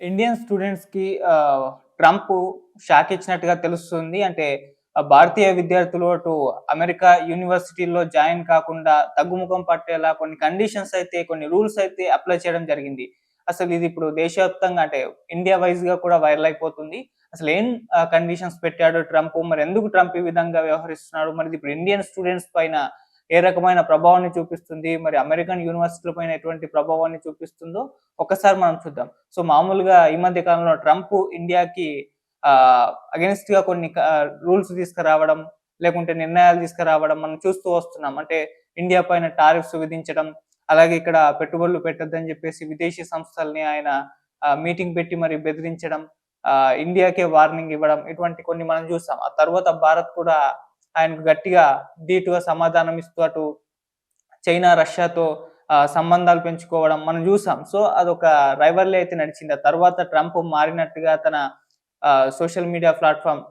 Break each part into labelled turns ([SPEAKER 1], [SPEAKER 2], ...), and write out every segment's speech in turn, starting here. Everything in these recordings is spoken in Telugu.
[SPEAKER 1] ఇండియన్ స్టూడెంట్స్‌కి కి ట్రంప్ షాక్ ఇచ్చినట్టుగా తెలుస్తుంది. అంటే భారతీయ విద్యార్థులు అటు అమెరికా యూనివర్సిటీల్లో జాయిన్ కాకుండా తగ్గుముఖం పట్టేలా కొన్ని కండిషన్స్ అయితే, కొన్ని రూల్స్ అయితే అప్లై చేయడం జరిగింది. అసలు ఇది ఇప్పుడు దేశవ్యాప్తంగా అంటే ఇండియా వైస్‌గా కూడా వైరల్ అయిపోతుంది. అసలు ఏం కండిషన్స్ పెట్టాడు ట్రంప్? మరి ఎందుకు ట్రంప్ ఈ విధంగా వ్యవహరిస్తున్నాడు? మరి ఇప్పుడు ఇండియన్ స్టూడెంట్స్ పైన ఏ రకమైన ప్రభావాన్ని చూపిస్తుంది? మరి అమెరికన్ యూనివర్సిటీల పైన ఎటువంటి ప్రభావాన్ని చూపిస్తుందో ఒక్కసారి మనం చూద్దాం. సో, మామూలుగా ఈ మధ్య కాలంలో ట్రంప్ ఇండియాకి అగెన్స్ట్గా కొన్ని రూల్స్ తీసుకురావడం, లేకుంటే నిర్ణయాలు తీసుకురావడం మనం చూస్తూ వస్తున్నాం. అంటే ఇండియా పైన టారిఫ్స్ విధించడం, అలాగే ఇక్కడ పెట్టుబడులు పెట్టద్దని చెప్పేసి విదేశీ సంస్థల్ని ఆయన మీటింగ్ పెట్టి మరి బెదిరించడం, ఆహ్, ఇండియాకే వార్నింగ్ ఇవ్వడం ఇటువంటి కొన్ని మనం చూసాం. ఆ తర్వాత భారత్ కూడా ఆయనకు గట్టిగా ధీటుగా సమాధానం ఇస్తూ అటు చైనా, రష్యాతో సంబంధాలు పెంచుకోవడం మనం చూసాం. సో, అదొక రైవల్రీ అయితే నడిచింది. ఆ తర్వాత ట్రంప్ మారినట్టుగా తన సోషల్ మీడియా ప్లాట్ఫామ్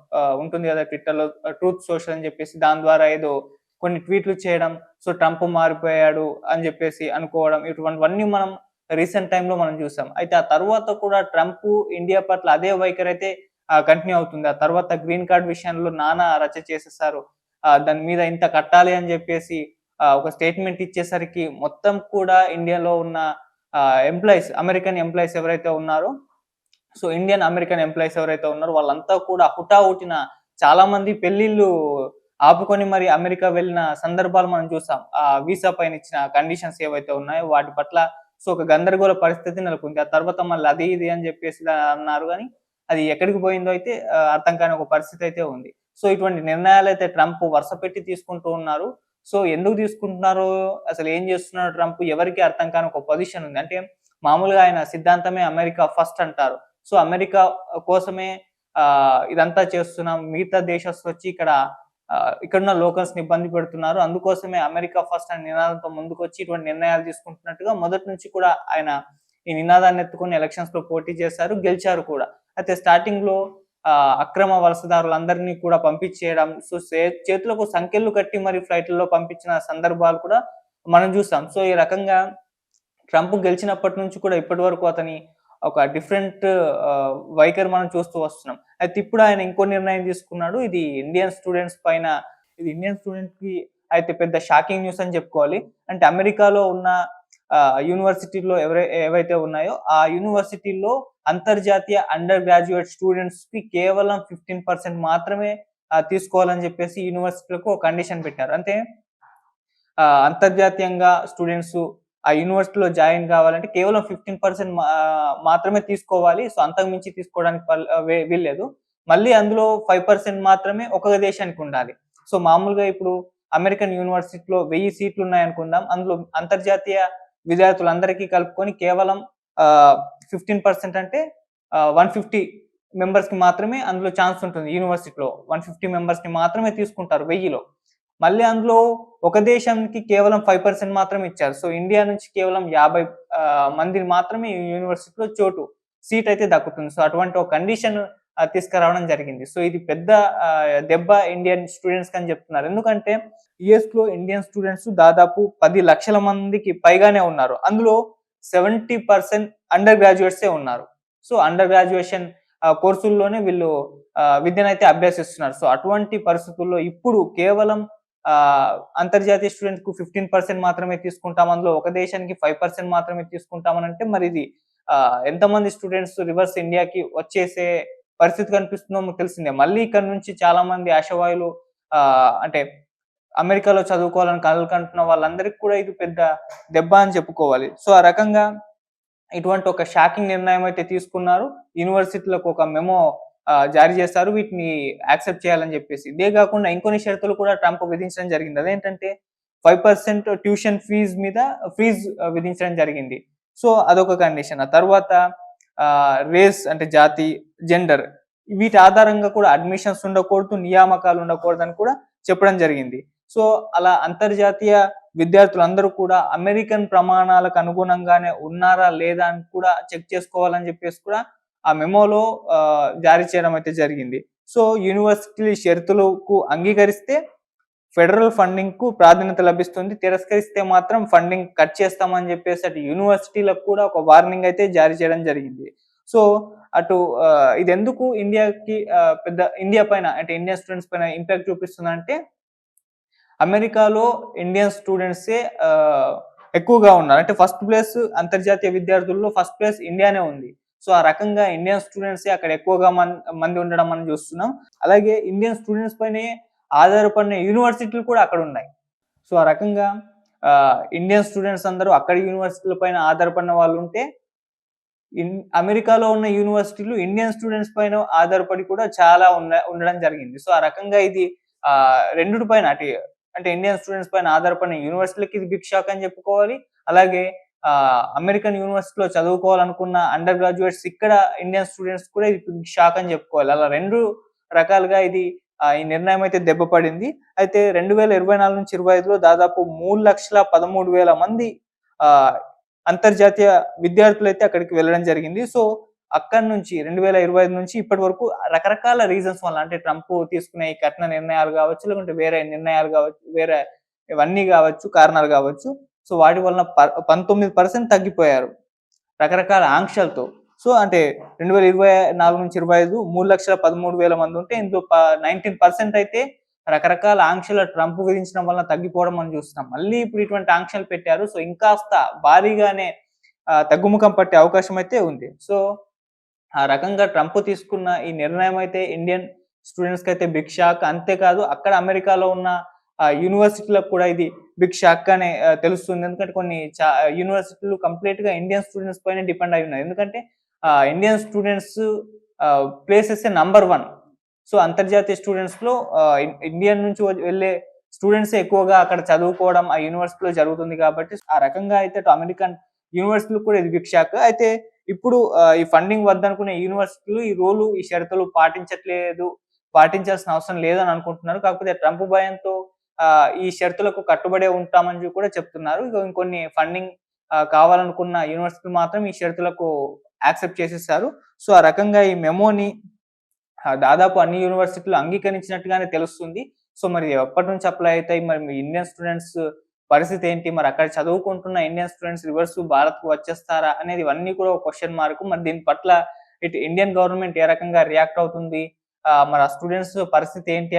[SPEAKER 1] ఉంటుంది కదా! ట్విట్టర్‌లో ట్రూత్ సోషల్ అని చెప్పేసి దాని ద్వారా ఏదో కొన్ని ట్వీట్లు చేయడం. సో, ట్రంప్ మారిపోయాడు అని చెప్పేసి అనుకోవడం ఇటువంటివన్నీ మనం రీసెంట్ టైంలో మనం చూసాం. అయితే ఆ తర్వాత కూడా ట్రంప్ ఇండియా పట్ల అదే వైఖరి అయితే కంటిన్యూ అవుతుంది. ఆ తర్వాత గ్రీన్ కార్డ్ విషయంలో నానా రచ్చ చేసేసారు. దాని మీద ఇంత కట్టాలి అని చెప్పేసి ఒక స్టేట్‌మెంట్ ఇచ్చేసరికి మొత్తం కూడా ఇండియాలో ఉన్న ఎంప్లాయీస్ అమెరికన్ ఎంప్లాయీస్ ఎవరైతే ఉన్నారో సో, ఇండియన్ అమెరికన్ ఎంప్లాయీస్ ఎవరైతే ఉన్నారో వాళ్ళంతా కూడా హుటాహుటిన చాలా మంది పెళ్ళిళ్ళు ఆపుకొని మరి అమెరికా వెళ్ళిన సందర్భాలు మనం చూసాం. ఆ వీసా పైన ఇచ్చిన కండిషన్స్ ఏవైతే ఉన్నాయో వాటి పట్ల సో, ఒక గందరగోళ పరిస్థితి నెలకొంది. ఆ తర్వాత మళ్ళీ అది ఇది అని చెప్పేసి అన్నారు కానీ అది ఎక్కడికి పోయిందో అయితే అర్థం కాని ఒక పరిస్థితి అయితే ఉంది. సో, ఇటువంటి నిర్ణయాలు అయితే ట్రంప్ వరుస పెట్టి తీసుకుంటూ ఉన్నారు. సో, ఎందుకు తీసుకుంటున్నారు అసలు ఏం చేస్తున్నారు ట్రంప్ ఎవరికి అర్థం కాని ఒక పొజిషన్ ఉంది. అంటే మామూలుగా ఆయన సిద్ధాంతమే అమెరికా ఫస్ట్ అంటారు. సో, అమెరికా కోసమే ఆ ఇదంతా చేస్తున్నాం. మిగతా దేశస్థొచ్చి ఇక్కడ ఆహ్, ఇక్కడున్న లోకల్స్‌ని ఇబ్బంది పెడుతున్నారు. అందుకోసమే అమెరికా ఫస్ట్ అనే నినాదంతో ముందుకొచ్చి ఇటువంటి నిర్ణయాలు తీసుకుంటున్నట్టుగా మొదటి నుంచి కూడా ఆయన ఈ నినాదాన్ని ఎత్తుకొని ఎలక్షన్స్లో పోటీ చేశారు. గెలిచారు కూడా. అయితే స్టార్టింగ్లో అక్రమ వలసదారులందరినీ కూడా పంపించేయడం, సో, చేతులకు సంఖ్యలు కట్టి మరి ఫ్లైట్‌లలో పంపించిన సందర్భాలు కూడా మనం చూసాం. సో, ఈ రకంగా ట్రంప్ గెలిచినప్పటి నుంచి కూడా ఇప్పటి వరకు అతని ఒక డిఫరెంట్ వైఖరి మనం చూస్తూ వస్తున్నాం. అయితే ఇప్పుడు ఆయన ఇంకో నిర్ణయం తీసుకున్నాడు. ఇది ఇండియన్ స్టూడెంట్స్ పైన ఇది ఇండియన్ స్టూడెంట్స్‌కి అయితే పెద్ద షాకింగ్ న్యూస్ అని చెప్పుకోవాలి. అంటే అమెరికాలో ఉన్న ఆహ్, యూనివర్సిటీలో ఎవరై ఏవైతే ఉన్నాయో ఆ యూనివర్సిటీల్లో అంతర్జాతీయ అండర్ గ్రాడ్యుయేట్ స్టూడెంట్స్కి కేవలం 15% మాత్రమే తీసుకోవాలని చెప్పేసి యూనివర్సిటీలకు కండిషన్ పెట్టారు. అంటే అంతర్జాతీయంగా స్టూడెంట్స్ ఆ యూనివర్సిటీలో జాయిన్ కావాలంటే కేవలం ఫిఫ్టీన్ పర్సెంట్ మాత్రమే తీసుకోవాలి. సో, అంతకు మించి తీసుకోవడానికి వీల్లేదు. మళ్ళీ అందులో ఫైవ్ పర్సెంట్ మాత్రమే ఒక దేశానికి ఉండాలి. సో, మామూలుగా ఇప్పుడు అమెరికన్ యూనివర్సిటీలో వెయ్యి సీట్లు ఉన్నాయనుకుందాం. అందులో అంతర్జాతీయ విద్యార్థులందరికీ కలుపుకొని కేవలం ఫిఫ్టీన్ పర్సెంట్ అంటే వన్ ఫిఫ్టీ మెంబర్స్‌కి మాత్రమే అందులో ఛాన్స్ ఉంటుంది యూనివర్సిటీలో. 150 మెంబర్స్‌ని మాత్రమే తీసుకుంటారు 1000లో. మళ్ళీ అందులో ఒక దేశానికి కేవలం ఫైవ్ పర్సెంట్ మాత్రమే ఇచ్చారు. సో, ఇండియా నుంచి కేవలం 50 ఆహ్, మందిని మాత్రమే యూనివర్సిటీలో చోటు, సీట్ అయితే దక్కుతుంది. సో, అటువంటి ఒక కండిషన్ తీసుకురావడం జరిగింది. సో, ఇది పెద్ద దెబ్బ ఇండియన్ స్టూడెంట్స్ అని చెప్తున్నారు. ఎందుకంటే యూఎస్‌లో ఇండియన్ స్టూడెంట్స్ దాదాపు పది లక్షల మందికి పైగానే ఉన్నారు. అందులో 70% అండర్ గ్రాడ్యుయేట్సే ఉన్నారు. సో, అండర్ గ్రాడ్యుయేషన్ కోర్సుల్లోనే వీళ్ళు విద్యను విద్యనైతే అభ్యసిస్తున్నారు. సో, అటువంటి పరిస్థితుల్లో ఇప్పుడు కేవలం అంతర్జాతీయ స్టూడెంట్కు ఫిఫ్టీన్ పర్సెంట్ మాత్రమే తీసుకుంటాం. అందులో ఒక దేశానికి ఫైవ్ పర్సెంట్ మాత్రమే తీసుకుంటామనంటే మరి ఇది ఎంతమంది స్టూడెంట్స్ రివర్స్ ఇండియాకి వచ్చేసే పరిస్థితి కనిపిస్తుందో తెలిసిందే. మళ్ళీ ఇక్కడ నుంచి చాలా మంది ఆశవాయులు ఆ అంటే అమెరికాలో చదువుకోవాలని కలలు కంటున్న వాళ్ళందరికి కూడా ఇది పెద్ద దెబ్బ అని చెప్పుకోవాలి. సో, ఆ రకంగా ఇటువంటి ఒక షాకింగ్ నిర్ణయం అయితే తీసుకున్నారు. యూనివర్సిటీలకు ఒక మెమో జారీ చేశారు. వీటిని యాక్సెప్ట్ చేయాలని చెప్పేసి. ఇదే కాకుండా ఇంకొన్ని షరతులు కూడా ట్రంప్ విధించడం జరిగింది. అదేంటంటే ఫైవ్ పర్సెంట్ ట్యూషన్ ఫీజ్ మీద ఫీజ్ విధించడం జరిగింది. సో, అదొక కండిషన్. ఆ తర్వాత రేస్ అంటే జాతి, జెండర్ వీటి ఆధారంగా కూడా అడ్మిషన్స్ ఉండకూడదు, నియామకాలు ఉండకూడదని కూడా చెప్పడం జరిగింది. సో, అలా అంతర్జాతీయ విద్యార్థులందరూ కూడా అమెరికన్ ప్రమాణాలకు అనుగుణంగానే ఉన్నారా? లేదా? అని కూడా చెక్ చేసుకోవాలని చెప్పేసి కూడా ఆ మెమోలో జారీ చేయడం అయితే జరిగింది. సో, యూనివర్సిటీ షరతులకు అంగీకరిస్తే ఫెడరల్ ఫండింగ్కు ప్రాధాన్యత లభిస్తుంది. తిరస్కరిస్తే మాత్రం ఫండింగ్ కట్ చేస్తామని చెప్పేసి అటు యూనివర్సిటీలకు కూడా ఒక వార్నింగ్ అయితే జారీ చేయడం జరిగింది. సో అటు ఇది ఎందుకు ఇండియాకి పెద్ద ఇండియా పైన అంటే ఇండియన్ స్టూడెంట్స్ పైన ఇంపాక్ట్ చూపిస్తుందంటే అమెరికాలో ఇండియన్ స్టూడెంట్సే ఎక్కువగా ఉన్నారు. అంటే ఫస్ట్ ప్లేస్ అంతర్జాతీయ విద్యార్థుల్లో ఫస్ట్ ప్లేస్ ఇండియానే ఉంది. సో ఆ రకంగా ఇండియన్ స్టూడెంట్స్ అక్కడ ఎక్కువగా మంది ఉండడం మనం చూస్తున్నాం. అలాగే ఇండియన్ స్టూడెంట్స్ పైనే ఆధారపడిన యూనివర్సిటీలు కూడా అక్కడ ఉన్నాయి. సో ఆ రకంగా ఇండియన్ స్టూడెంట్స్ అందరూ అక్కడ యూనివర్సిటీల పైన ఆధారపడిన వాళ్ళు ఉంటే అమెరికాలో ఉన్న యూనివర్సిటీలు ఇండియన్ స్టూడెంట్స్ పైన ఆధారపడి కూడా చాలా ఉన్న ఉండడం జరిగింది. సో ఆ రకంగా ఇది ఆ రెండు పైన అటు అంటే ఇండియన్ స్టూడెంట్స్ పైన ఆధారపడిన యూనివర్సిటీలకి ఇది బిగ్ షాక్ అని చెప్పుకోవాలి. అలాగే ఆ అమెరికన్ యూనివర్సిటీలో చదువుకోవాలనుకున్న అండర్ గ్రాడ్యుయేట్స్ ఇక్కడ ఇండియన్ స్టూడెంట్స్ కూడా ఇది బిగ్ షాక్ అని చెప్పుకోవాలి. అలా రెండు రకాలుగా ఇది ఈ నిర్ణయం అయితే దెబ్బపడింది అయితే రెండు వేల ఇరవై నాలుగు నుంచి ఇరవై ఐదులో దాదాపు మూడు లక్షల పదమూడు వేల మంది ఆ అంతర్జాతీయ విద్యార్థులు అయితే అక్కడికి వెళ్ళడం జరిగింది. సో అక్కడి నుంచి రెండు వేల ఇరవై ఐదు నుంచి ఇప్పటి వరకు రకరకాల రీజన్స్ వల్ల అంటే ట్రంప్ తీసుకునే ఈ కఠిన నిర్ణయాలు కావచ్చు లేకుంటే వేరే నిర్ణయాలు కావచ్చు వేరే ఇవన్నీ కావచ్చు కారణాలు కావచ్చు. సో వాటి వలన ప- పంతొమ్మిది పర్సెంట్ తగ్గిపోయారు రకరకాల ఆంక్షలతో. సో అంటే రెండు వేల ఇరవై నాలుగు నుంచి ఇరవై ఐదు మూడు లక్షల పదమూడు వేల మంది ఉంటే ఇందులో నైన్టీన్ పర్సెంట్ అయితే రకరకాల ఆంక్షలు ట్రంప్ విధించడం వలన తగ్గిపోవడం మనం చూస్తున్నాం. మళ్ళీ ఇప్పుడు ఇటువంటి ఆంక్షలు పెట్టారు. సో ఇంకాస్త భారీగానే తగ్గుముఖం పట్టే అవకాశం అయితే ఉంది. సో ఆ రకంగా ట్రంప్ తీసుకున్న ఈ నిర్ణయం అయితే ఇండియన్ స్టూడెంట్స్కి అయితే బిగ్ షాక్. అంతేకాదు అక్కడ అమెరికాలో ఉన్న యూనివర్సిటీలకు కూడా ఇది బిగ్ షాక్ అనే తెలుస్తుంది. ఎందుకంటే కొన్ని చా- యూనివర్సిటీలు కంప్లీట్గా ఇండియన్ స్టూడెంట్స్ పైన డిపెండ్ అయి ఉన్నాయి ఎందుకంటే Indian students places number one. So అంతర్జాతీయ స్టూడెంట్స్లో ఇండియన్ నుంచి వెళ్ళే స్టూడెంట్స్ ఎక్కువగా అక్కడ చదువుకోవడం ఆ యూనివర్సిటీలో జరుగుతుంది కాబట్టి ఆ రకంగా అయితే అటు అమెరికన్ యూనివర్సిటీలు కూడా ఇది బిగ్ అయితే ఇప్పుడు ఈ ఫండింగ్ వద్దనుకునే యూనివర్సిటీలు ఈ రోలు ఈ షరతులు పాటించట్లేదు పాటించాల్సిన అవసరం లేదని అనుకుంటున్నారు. కాకపోతే ట్రంప్ భయంతో ఈ షరతులకు కట్టుబడే ఉంటామని కూడా చెప్తున్నారు. ఇంకొన్ని ఫండింగ్ కావాలనుకున్న యూనివర్సిటీలు మాత్రం ఈ షరతులకు యాక్సెప్ట్ చేసేసారు. సో ఆ రకంగా ఈ మెమోని దాదాపు అన్ని యూనివర్సిటీలు అంగీకరించినట్టుగానే తెలుస్తుంది. సో మరి ఎప్పటి నుంచి అప్లై అవుతాయి? మరి మీ ఇండియన్ స్టూడెంట్స్ పరిస్థితి ఏంటి? మరి అక్కడ చదువుకుంటున్న ఇండియన్ స్టూడెంట్స్ రివర్స్ భారత్కు వచ్చేస్తారా? అనేది ఇవన్నీ కూడా ఒక క్వశ్చన్ మార్క్ మరి దీని పట్ల ఇటు ఇండియన్ గవర్నమెంట్ ఏ రకంగా రియాక్ట్ అవుతుంది? ఆ, మరి ఆ స్టూడెంట్స్ పరిస్థితి ఏంటి?